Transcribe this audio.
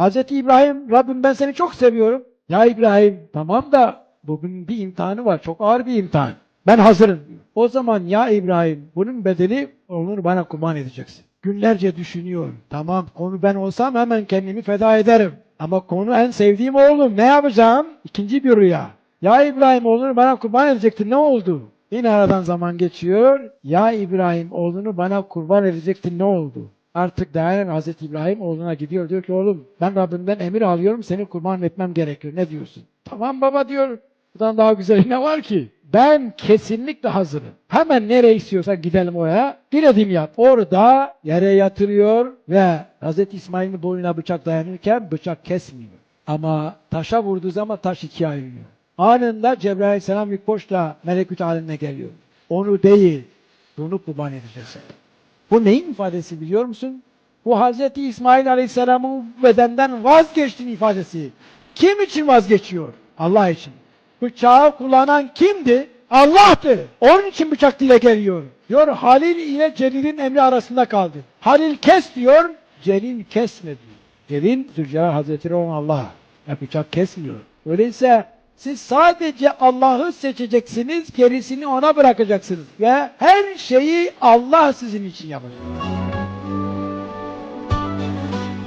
Hazreti İbrahim Rabbim ben seni çok seviyorum. Ya İbrahim tamam da bugün bir imtihanı var. Çok ağır bir imtihan. Ben hazırım. O zaman ya İbrahim bunun bedeli onu bana kurban edeceksin. Günlerce düşünüyorum. Tamam konu ben olsam hemen kendimi feda ederim. Ama konu en sevdiğim oğlum. Ne yapacağım? İkinci bir rüya. Ya İbrahim oğlunu bana kurban edecektin. Ne oldu? Yine aradan zaman geçiyor. Ya İbrahim oğlunu bana kurban edecektin. Ne oldu? Artık dayanan Hazreti İbrahim oğluna gidiyor. Diyor ki oğlum ben Rabbimden emir alıyorum seni kurban etmem gerekiyor. Ne diyorsun? Tamam baba diyor. Bundan daha güzel ne var ki? Ben kesinlikle hazırım. Hemen nereye istiyorsa gidelim oraya. Adım yap. Orada yere yatırıyor ve Hazreti İsmail'in boynuna bıçak dayanırken bıçak kesmiyor. Ama taşa vurduğu zaman taş ikiye ayrılıyor. Anında Cebrail Aleyhisselam yükboşla melekut haline geliyor. Onu değil, bunu kurban edeceksin. Bu neyin ifadesi biliyor musun? Bu Hazreti İsmail Aleyhisselam'ın bedenden vazgeçtiğinin ifadesi. Kim için vazgeçiyor? Allah için. Bıçağı kullanan kimdi? Allah'tı. Onun için bıçak dile geliyor. Diyor Halil ile Celil'in emri arasında kaldı. Halil kes diyor, Celil kesmedi. Celil Zülcelal Hazretleri olan Allah. Ya bıçak kesmiyor. Öyleyse siz sadece Allah'ı seçeceksiniz, gerisini ona bırakacaksınız. Ve her şeyi Allah sizin için yapacak.